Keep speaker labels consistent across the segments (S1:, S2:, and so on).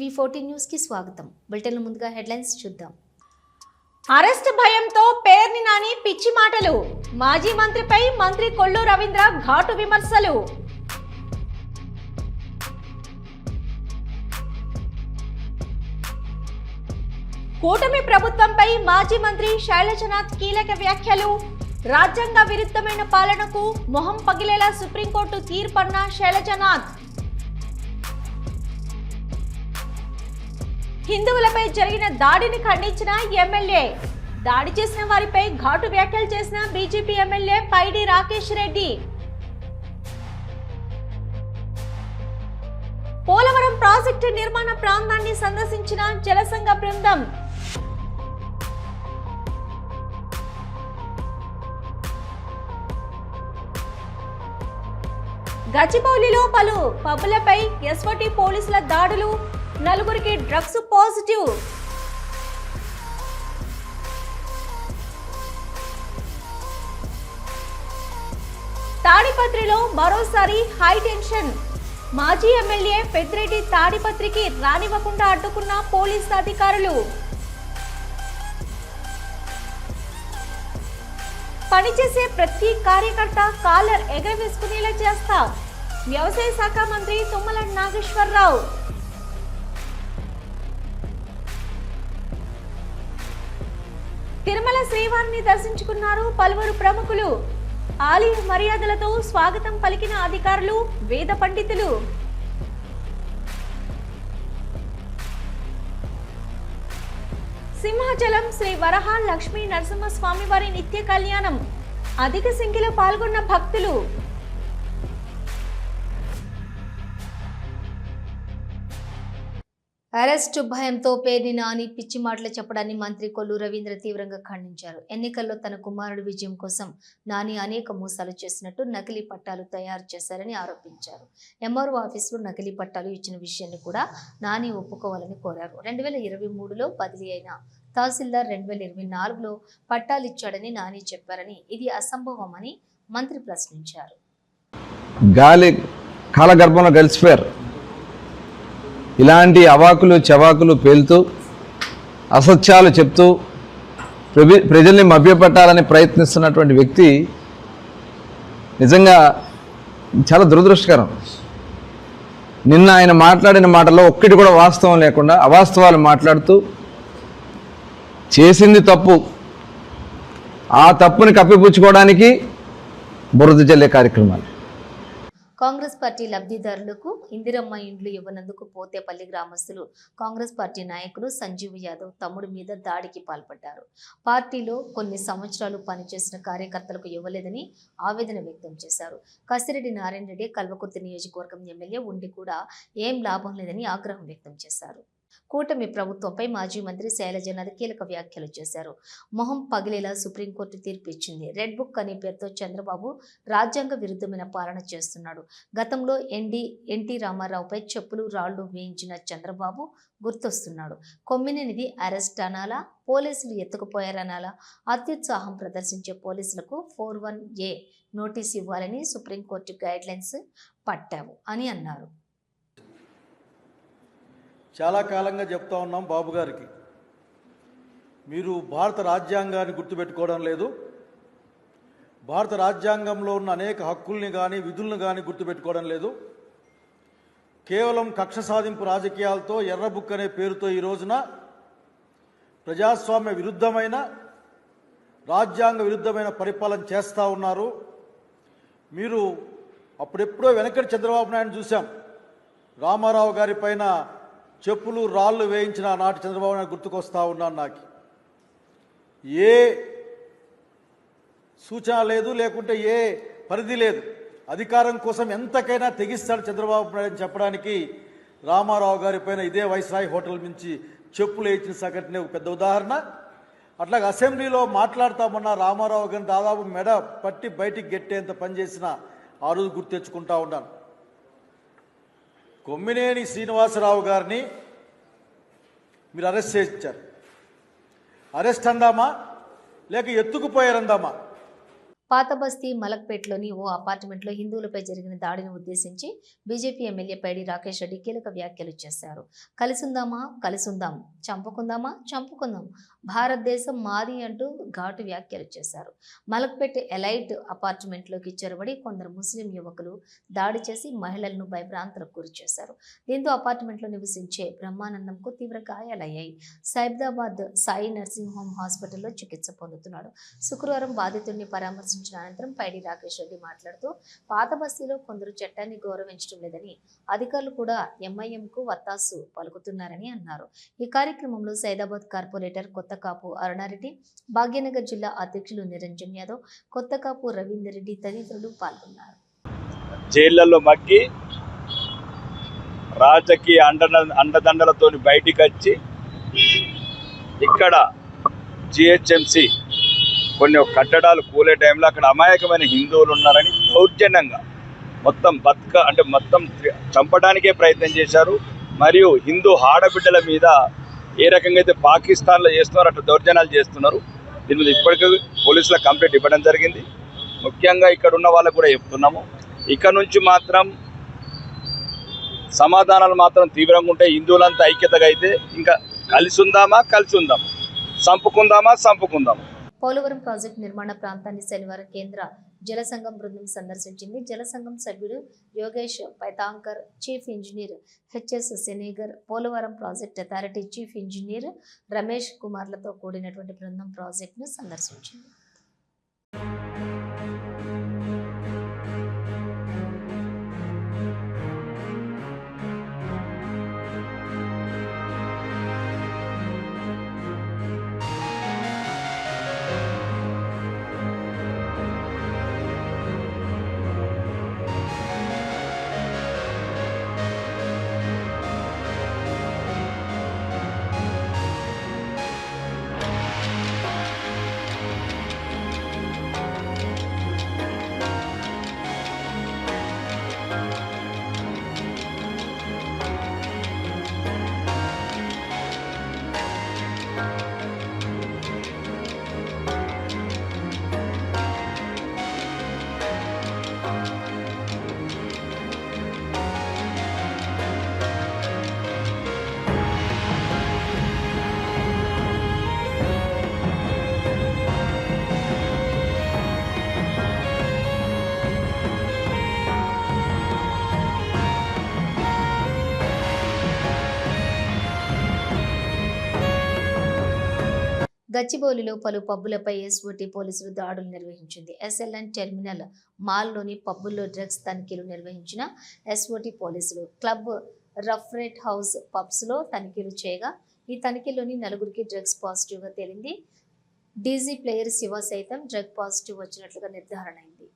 S1: TV fourteen న్యూస్కి స్వాగతం. Bulletin ముందుగా హెడ్లైన్స్ చూద్దాం.
S2: అరెస్ట్ భయంతో పేర్ని నాని పిచ్చి మాటలు. మాజీ మంత్రిపై మంత్రి కొల్లు రవీంద్ర ఘాటు విమర్శలు. కూటమి ప్రభుత్వంపై మాజీ మంత్రి శైలజనాథ్ కీలక వ్యాఖ్యలు. రాజ్యాంగ విరుద్ధమైన పాలనకు మొహం పగిలేలా సుప్రీంకోర్టు తీర్పన్న శైలజనాథ్. హిందువులపై జరిగిన దాడిని ఖండించిన ఎమ్మెల్యే. దాడి చేసిన వారిపై ఘాటు వ్యాఖ్యలు చేసిన BJP MLA Paidi Rakesh Reddy. Polavaram project నిర్మాణ ప్రాంతాన్ని సందర్శించిన జలసంఘ బృందం. గచ్చిబౌలిలో పలు పబ్బులపై ఎస్వటి పోలీసుల దాడులు. నలుగురికి డ్రగ్స్ పాజిటివ్. తాడిపత్రిలో మరోసారి హై టెన్షన్. మాజీ ఎమ్మెల్యే పెద్దిరెడ్డి తాడిపత్రికి రానివ్వకుండా అడ్డుకున్న పోలీస్ అధికారులు. పనిచేసే ప్రతి కార్యకర్త కాలర్ ఎగరవేసుకునేలా చేస్తా. వ్యవసాయ శాఖ మంత్రి తుమ్మల నాగేశ్వరరావు. ఘనంగా శ్రీవారిని దర్శించుకున్నారు పలువురు ప్రముఖులు. ఆలయ మర్యాదలతో స్వాగతం పలికిన అధికారులు వేద పండితులు. సింహాచలం శ్రీ వరహ లక్ష్మీ నరసింహస్వామి వారి నిత్య కళ్యాణం. అధిక సంఖ్యలో పాల్గొన్న భక్తులు.
S1: అరెస్ట్ భయంతో పేర్ని నాని పిచ్చి మాటలు చెప్పడాన్ని మంత్రి కొల్లు రవీంద్ర తీవ్రంగా ఖండించారు. ఎన్నికల్లో తన కుమారుడు విజయం కోసం నాని అనేక మోసాలు చేసినట్టు నకిలీ పట్టాలు తయారు చేశారని ఆరోపించారు. ఎంఆర్ఓ ఆఫీసులో నకిలీ పట్టాలు ఇచ్చిన విషయాన్ని కూడా నాని ఒప్పుకోవాలని కోరారు. రెండు వేల ఇరవై మూడులో బదిలీ అయిన తహసీల్దార్ రెండు వేల ఇరవై నాలుగులో పట్టాలు ఇచ్చాడని నాని చెప్పారని ఇది అసంభవమని మంత్రి ప్రశ్నించారు.
S3: గాలి కాలగర్భంలో కలిసిపోయారు ఇలాంటి అవాకులు చవాకులు పేలుతూ అసత్యాలు చెప్తూ ప్రజల్ని మభ్యపెట్టాలని ప్రయత్నిస్తున్నటువంటి వ్యక్తి నిజంగా చాలా దురదృష్టకరం. నిన్న ఆయన మాట్లాడిన మాటలో ఒక్కటి కూడా వాస్తవం లేకుండా అవాస్తవాలు మాట్లాడుతూ చేసింది తప్పు. ఆ తప్పుని కప్పిపుచ్చుకోవడానికి బురద జల్లే కార్యక్రమాలు.
S1: కాంగ్రెస్ పార్టీ లబ్ధిదారులకు ఇందిరమ్మ ఇండ్లు ఇవ్వనందుకు పోతేపల్లి గ్రామస్తులు కాంగ్రెస్ పార్టీ నాయకులు సంజీవ్ యాదవ్ తమ్ముడి మీద దాడికి పాల్పడ్డారు. పార్టీలో కొన్ని సంవత్సరాలు పనిచేసిన కార్యకర్తలకు ఇవ్వలేదని ఆవేదన వ్యక్తం చేశారు. కసిరెడ్డి నారాయణ రెడ్డి కల్వకుర్తి నియోజకవర్గం ఎమ్మెల్యే ఉండి కూడా ఏం లాభం లేదని ఆగ్రహం వ్యక్తం చేశారు. కూటమి ప్రభుత్వంపై మాజీ మంత్రి శైలజనాథ్ కీలక వ్యాఖ్యలు చేశారు. మొహం పగిలేలా సుప్రీంకోర్టు తీర్పు ఇచ్చింది. రెడ్ బుక్ అనే పేరుతో చంద్రబాబు రాజ్యాంగ విరుద్ధమైన పాలన చేస్తున్నాడు. గతంలో ఎన్డీ ఎన్టీ రామారావుపై చెప్పులు రాళ్ళు వేయించిన చంద్రబాబు గుర్తొస్తున్నాడు. కొమ్మినేనిది అరెస్ట్ అనాలా? పోలీసులు ఎత్తుకుపోయారనాలా? అత్యుత్సాహం ప్రదర్శించే పోలీసులకు ఫోర్ వన్ ఏ నోటీస్ ఇవ్వాలని సుప్రీంకోర్టు గైడ్లైన్స్ పట్టావు అని అన్నారు.
S4: చాలా కాలంగా చెప్తా ఉన్నాం బాబు గారికి. మీరు భారత రాజ్యాంగాన్ని గుర్తుపెట్టుకోవడం లేదు. భారత రాజ్యాంగంలో ఉన్న అనేక హక్కుల్ని కానీ విధులను కానీ గుర్తుపెట్టుకోవడం లేదు. కేవలం కక్ష సాధింపు రాజకీయాలతో ఎర్రబుక్ అనే పేరుతో ఈ రోజున ప్రజాస్వామ్య విరుద్ధమైన రాజ్యాంగ విరుద్ధమైన పరిపాలన చేస్తూ ఉన్నారు. మీరు అప్పుడెప్పుడో వెనకటి చంద్రబాబు నాయుడు చూసాం రామారావు గారి పైన చెప్పులు రాళ్ళు వేయించిన నాటి చంద్రబాబు నాయుడు గుర్తుకొస్తా ఉన్నాను నాకు. ఏ సూచన లేదు లేకుంటే ఏ పరిధి లేదు. అధికారం కోసం ఎంతకైనా తెగిస్తాడు చంద్రబాబు నాయుడు అని చెప్పడానికి రామారావు గారి పైన ఇదే వైస్రాయ్ హోటల్ నుంచి చెప్పులు వేయించిన సంఘటనే ఒక పెద్ద ఉదాహరణ. అట్లాగే అసెంబ్లీలో మాట్లాడతామన్న రామారావు గారిని దాదాపు మెడ పట్టి బయటికి గెట్టేంత పనిచేసిన ఆ రోజు గుర్తు తెచ్చుకుంటా ఉన్నాను. కొమ్మినేని శ్రీనివాసరావు గారిని మీరు అరెస్ట్ చేయించారు. అరెస్ట్ అందామా? లేక ఎత్తుకుపోయారందామా?
S1: పాత బస్తీ మలక్పేట్లోని ఓ అపార్ట్మెంట్లో హిందువులపై జరిగిన దాడిని ఉద్దేశించి బీజేపీ ఎమ్మెల్యే పైడి రాకేష్ రెడ్డి కీలక వ్యాఖ్యలు చేశారు. కలిసుందామా? కలిసుందాం. చంపుకుందామా? చంపుకుందాం. భారతదేశం మాది అంటూ ఘాటు వ్యాఖ్యలు చేశారు. మలక్పేట్ ఎలైట్ అపార్ట్మెంట్లోకి చొరబడి కొందరు ముస్లిం యువకులు దాడి చేసి మహిళలను భయభ్రాంతులకు గురి చేశారు. దీంతో అపార్ట్మెంట్లో నివసించే బ్రహ్మానందంకు తీవ్ర గాయాలయ్యాయి. సైబదాబాద్ సాయి నర్సింగ్ హోమ్ హాస్పిటల్లో చికిత్స పొందుతున్నాడు. శుక్రవారం బాధితుడిని పరామర్శించిన అనంతరం పైడి రాకేష్ రెడ్డి మాట్లాడుతూ పాత బస్తీలో కొందరు చట్టాన్ని గౌరవించడం లేదని అధికారులు కూడా ఎంఐఎంకు వత్తాసు పలుకుతున్నారని అన్నారు. ఈ కార్యక్రమంలో సైదాబాద్ కార్పొరేటర్ కొత్తకాపు అరుణారెడ్డి భాగ్యనగర్ జిల్లా అధ్యక్షులు నిరంజన్ యాదవ్ కొత్తకాపు రవీందర్ రెడ్డి తదితరులు పాల్గొన్నారు.
S5: జైళ్ళలో మగ్గి రాజకీయ అండ అండదండలతో బయటికి వచ్చి ఇక్కడ జిహెచ్ఎంసి కొన్ని కట్టడాలు కూలే టైంలో అక్కడ అమాయకమైన హిందువులు ఉన్నారని దౌర్జన్యంగా మొత్తం బతుక అంటే మొత్తం చంపడానికే ప్రయత్నం చేశారు. మరియు హిందూ ఆడబిడ్డల మీద ఏ రకంగా అయితే పాకిస్తాన్లో చేస్తున్నారో అట్లా దౌర్జన్యాలు చేస్తున్నారు. దీని మీద ఇప్పటికీ పోలీసులకు కంప్లైంట్ ఇవ్వడం జరిగింది. ముఖ్యంగా ఇక్కడ ఉన్న వాళ్ళకు కూడా చెప్తున్నాము. ఇక్కడ నుంచి మాత్రం సమాధానాలు మాత్రం తీవ్రంగా ఉంటాయి. హిందువులంతా ఐక్యతగా అయితే ఇంకా కలిసి ఉందామా కలిసి ఉందాం. చంపుకుందామా చంపుకుందామా
S1: పోలవరం ప్రాజెక్టు నిర్మాణ ప్రాంతాన్ని శనివారం కేంద్ర జల సంఘం బృందం సందర్శించింది. జల సంఘం సభ్యుడు Yogesh Paithankar chief engineer HS Senegar Polavaram project authority chief engineer Ramesh కుమార్లతో కూడినటువంటి బృందం ప్రాజెక్టును సందర్శించింది. గచ్చిబౌలిలో పలు పబ్బులపై ఎస్ఓటీ పోలీసులు దాడులు నిర్వహించింది. ఎస్ఎల్ఎన్ టెర్మినల్ మాల్లోని పబ్బుల్లో డ్రగ్స్ తనిఖీలు నిర్వహించిన ఎస్ఓటీ పోలీసులు క్లబ్ రఫ్రెట్ హౌస్ పబ్స్లో తనిఖీలు చేయగా ఈ తనిఖీలోని నలుగురికి డ్రగ్స్ పాజిటివ్గా తేలింది. డీజీ ప్లేయర్ శివ సైతం డ్రగ్ పాజిటివ్ వచ్చినట్లుగా నిర్ధారణ అయింది.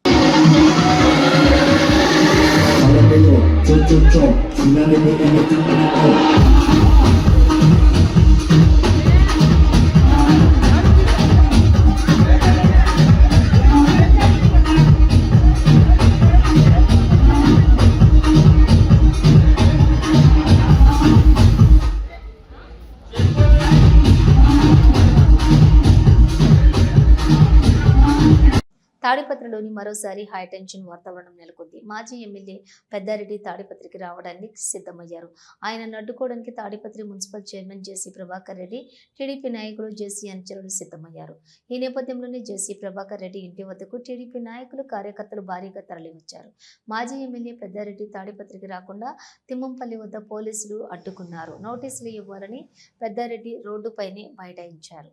S1: తాడిపత్రిలోని మరోసారి హైటెన్షన్ వాతావరణం నెలకొంది. మాజీ ఎమ్మెల్యే పెద్దారెడ్డి తాడిపత్రికి రావడానికి సిద్ధమయ్యారు. ఆయన అడ్డుకోవడానికి Tadipatri municipal chairman JC Prabhakar Reddy TDP నాయకులు జేసీ అనుచరులు సిద్ధమయ్యారు. ఈ నేపథ్యంలోనే జేసీ ప్రభాకర్ రెడ్డి ఇంటి వద్దకు టీడీపీ నాయకులు కార్యకర్తలు భారీగా తరలివచ్చారు. మాజీ ఎమ్మెల్యే పెద్దారెడ్డి తాడిపత్రికి రాకుండా తిమ్మంపల్లి వద్ద పోలీసులు అడ్డుకున్నారు. నోటీసులు ఇవ్వాలని పెద్దారెడ్డి రోడ్డుపైనే బైఠాయించారు.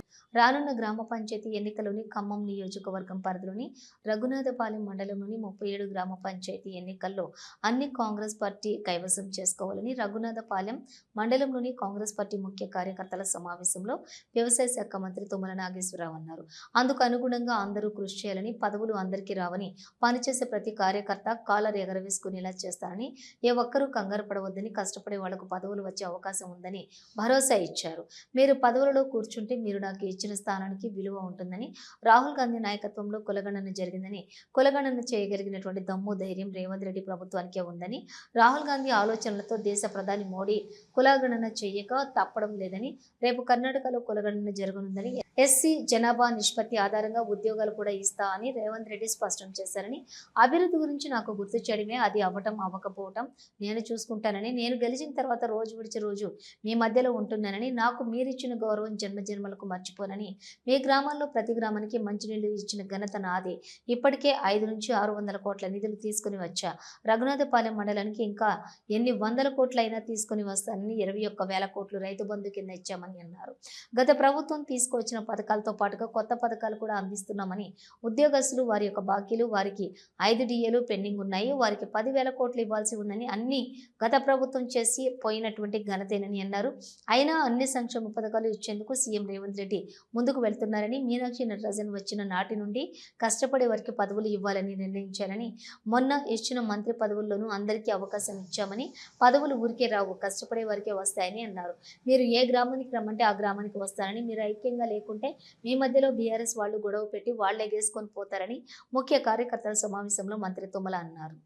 S1: రానున్న గ్రామ పంచాయతీ ఎన్నికలోని ఖమ్మం నియోజకవర్గం పరిధిలోని రఘునాథపాలెం మండలంలోని ముప్పై ఏడు గ్రామ పంచాయతీ ఎన్నికల్లో అన్ని కాంగ్రెస్ పార్టీ కైవసం చేసుకోవాలని రఘునాథపాలెం మండలంలోని కాంగ్రెస్ పార్టీ ముఖ్య కార్యకర్తల సమావేశంలో వ్యవసాయ శాఖ మంత్రి తుమ్మల నాగేశ్వరరావు అన్నారు. అందుకు అనుగుణంగా అందరూ కృషి చేయాలని పదవులు అందరికీ రావని పనిచేసే ప్రతి కార్యకర్త కాలర్ ఎగరవేసుకునేలా చేస్తారని ఏ ఒక్కరూ కంగారు పడవద్దని కష్టపడే వాళ్ళకు పదవులు వచ్చే అవకాశం ఉందని భరోసా ఇచ్చారు. మీరు పదవులలో కూర్చుంటే మీరు నాకు ఇచ్చిన స్థానానికి విలువ ఉంటుందని రాహుల్ గాంధీ నాయకత్వంలో కులగణన జరిగిందని కులగణన చేయగలిగినటువంటి దమ్ము ధైర్యం రేవంత్ రెడ్డి ప్రభుత్వానికే ఉందని రాహుల్ గాంధీ ఆలోచనలతో దేశ ప్రధాని మోడీ కులగణన చేయక తప్పడం లేదని రేపు కర్ణాటకలో కులగణన జరగనుందని ఎస్సీ జనాభా నిష్పత్తి ఆధారంగా ఉద్యోగాలు కూడా ఇస్తా అని రేవంత్ రెడ్డి స్పష్టం చేశారని అభివృద్ధి గురించి నాకు గుర్తు చేయడమే అది అవ్వటం అవ్వకపోవటం నేను చూసుకుంటానని నేను గెలిచిన తర్వాత రోజు విడిచి రోజు మీ మధ్యలో ఉంటున్నానని నాకు మీరిచ్చిన గౌరవం జన్మజన్మలకు మర్చిపోనని మీ గ్రామాల్లో ప్రతి గ్రామానికి మంచినీళ్ళు ఇచ్చిన ఘనత నాదే. ఇప్పటికే ఐదు నుంచి ఆరు వందల కోట్ల నిధులు తీసుకుని వచ్చా. రఘునాథపాలెం మండలానికి ఇంకా ఎన్ని వందల కోట్లైనా తీసుకుని వస్తానని ఇరవై ఒక్క వేల కోట్లు రైతు బంధు కింద ఇచ్చామని అన్నారు. గత ప్రభుత్వం తీసుకువచ్చిన పథకాలతో పాటుగా కొత్త పథకాలు కూడా అందిస్తున్నామని ఉద్యోగస్తులు వారి యొక్క బాకీలు వారికి ఐదు డిఏలు పెండింగ్ ఉన్నాయి. వారికి పదివేల కోట్లు ఇవ్వాల్సి ఉందని అన్ని గత ప్రభుత్వం చేసి పోయినటువంటి ఘనతేనని అన్నారు. అయినా అన్ని సంక్షేమ పథకాలు ఇచ్చేందుకు సీఎం రేవంత్ రెడ్డి ముందుకు వెళ్తున్నారని మీనాక్షి నటరాజన్ వచ్చిన నాటి నుండి కష్టపడే వారికి పదవులు ఇవ్వాలని నిర్ణయించారని మొన్న ఇచ్చిన మంత్రి పదవుల్లోనూ అందరికీ అవకాశం ఇచ్చామని పదవులు ఊరికే రావు కష్టపడే వారికే వస్తాయని అన్నారు. మీరు ఏ గ్రామానికి రమ్మంటే ఆ గ్రామానికి వస్తారని మీరు ఐక్యంగా లేకుంటే మీ మధ్యలో బీఆర్ఎస్ వాళ్ళు గొడవ పెట్టి వాళ్ళు గేసుకొని పోతారని ముఖ్య కార్యకర్తల సమావేశంలో మంత్రి తుమ్మల అన్నారు.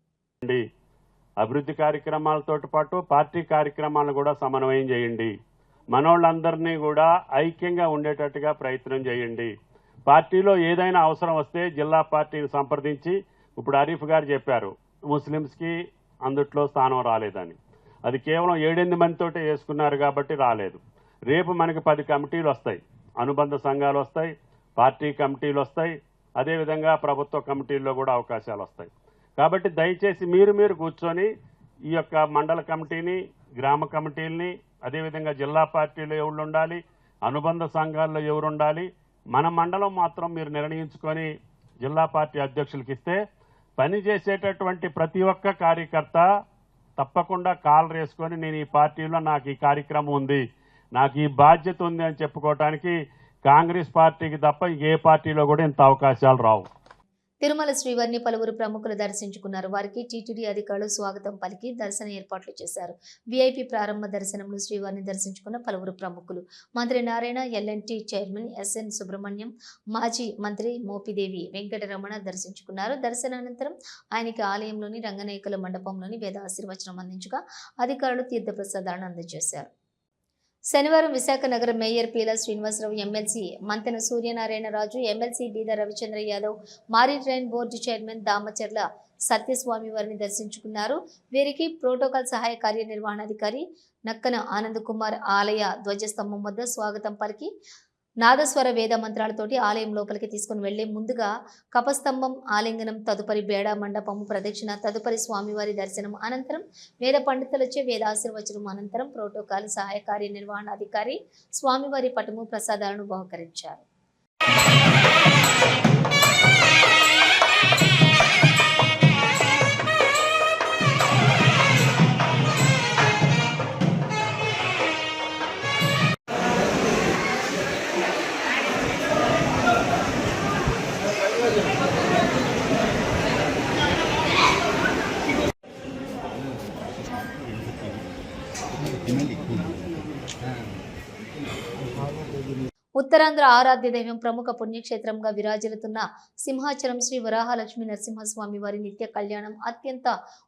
S6: అభివృద్ధి కార్యక్రమాలతో పాటు పార్టీ కార్యక్రమాలను కూడా సమన్వయం చేయండి. మనోళ్ళందరినీ కూడా ఐక్యంగా ఉండేటట్టుగా ప్రయత్నం చేయండి. పార్టీలో ఏదైనా అవసరం వస్తే జిల్లా పార్టీని సంప్రదించి ఇప్పుడు హరీఫ్ గారు చెప్పారు ముస్లిమ్స్కి అందుట్లో స్థానం రాలేదని. అది కేవలం ఏడెనిమిది మందితోటే వేసుకున్నారు కాబట్టి రాలేదు. రేపు మనకి పది కమిటీలు వస్తాయి. అనుబంధ సంఘాలు వస్తాయి పార్టీ కమిటీలు వస్తాయి అదేవిధంగా ప్రభుత్వ కమిటీల్లో కూడా అవకాశాలు వస్తాయి. కాబట్టి దయచేసి మీరు మీరు కూర్చొని ఈ యొక్క మండల కమిటీని గ్రామ కమిటీలని అదేవిధంగా జిల్లా పార్టీలో ఎవరు ఉండాలి అనుబంధ సంఘాల్లో ఎవరు ఉండాలి మన మండలం మాత్రం మీరు నిర్ణయించుకొని జిల్లా పార్టీ అధ్యక్షులకి ఇస్తే పని చేసేటటువంటి ప్రతి ఒక్క కార్యకర్త తప్పకుండా కాల్ వేసుకొని నేను ఈ పార్టీలో నాకు ఈ కార్యక్రమం ఉంది నాకు ఈ బాధ్యత ఉంది అని చెప్పుకోవటానికి కాంగ్రెస్ పార్టీకి తప్ప ఏ పార్టీలో కూడా ఇంత అవకాశాలు రావు.
S1: తిరుమల శ్రీవారిని పలువురు ప్రముఖులు దర్శించుకున్నారు. వారికి టీటీడీ అధికారులు స్వాగతం పలికి దర్శన ఏర్పాట్లు చేశారు. వీఐపీ ప్రారంభ దర్శనంలో శ్రీవారిని దర్శించుకున్న పలువురు ప్రముఖులు. మంత్రి Narayana LNT chairman SN Subrahmanyam మాజీ మంత్రి మోపిదేవి వెంకటరమణ దర్శించుకున్నారు. దర్శనానంతరం ఆయనకి ఆలయంలోని రంగనాయకుల మండపంలోని వేద ఆశీర్వచనం అందించగా అధికారులు తీర్థప్రసాదాలను అందజేశారు. శనివారం విశాఖ నగర mayor Peela Srinivasarao MLC Mantena Suryanarayanaraju MLC Beeda Ravichandra Yadav maritime board chairman Damacharla Satyaswamy వారిని దర్శించుకున్నారు. వీరికి ప్రోటోకాల్ సహాయ కార్యనిర్వహణాధికారి నక్కన ఆనంద్ కుమార్ ఆలయ ధ్వజస్తంభం వద్ద స్వాగతం పలికి నాదస్వర వేద మంత్రాలతోటి ఆలయం లోపలికి తీసుకుని వెళ్ళే ముందుగా కపస్తంభం ఆలింగనం తదుపరి బేడా మండపము ప్రదక్షిణ తదుపరి స్వామివారి దర్శనం అనంతరం వేద పండితులచే వేదాశీర్వచనం అనంతరం ప్రోటోకాల్ సహాయ కార్యనిర్వహణాధికారి స్వామివారి పటము ప్రసాదాలను బహుకరించారు. ఉత్తరాంధ్ర ఆరాధ్య దైవం ప్రముఖ పుణ్యక్షేత్రంగా విరాజిల్లుతున్న సింహాచలం శ్రీ వరాహలక్ష్మి నరసింహస్వామి వారి నిత్య కళ్యాణం అత్యంత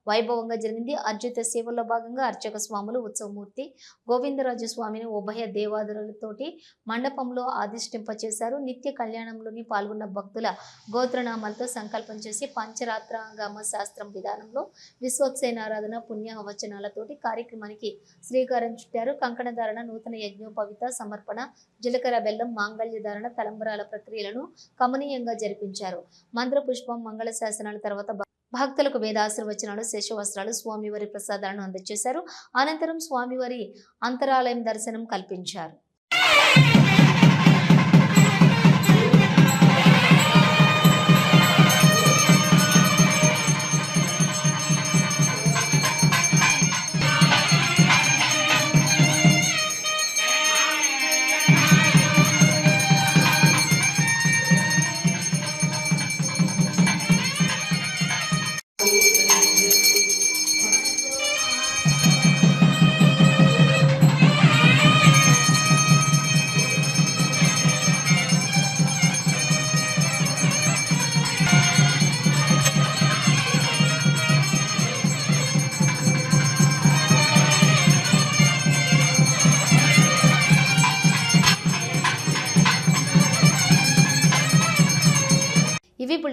S1: వైభవంగా జరిగింది. అర్జిత సేవల్లో భాగంగా అర్చక స్వాములు ఉత్సవమూర్తి గోవిందరాజు స్వామిని ఉభయ దేవాదులతోటి మండపంలో ఆదిష్టింపచేశారు. నిత్య కళ్యాణంలోని పాల్గొన్న భక్తుల గోత్రనామాలతో సంకల్పం చేసి పంచరాత్రాంగమ శాస్త్రం విధానంలో విశ్వక్సేనారాధన పుణ్య వచనాలతోటి కార్యక్రమానికి శ్రీకారం చుట్టారు. కంకణధారణ నూతన యజ్ఞోపవిత సమర్పణ జీలకర్ర బెల్లం మాంగళ్య ధారణ తలంబరాల ప్రక్రియలను కమనీయంగా జరిపించారు. మంత్ర పుష్పం మంగళ శాసనాల తర్వాత భక్తులకు వేదాశీర్వచనాలు శేషవస్త్రాలు స్వామివారి ప్రసాదాలను అందజేశారు. అనంతరం స్వామివారి అంతరాలయం దర్శనం కల్పించారు.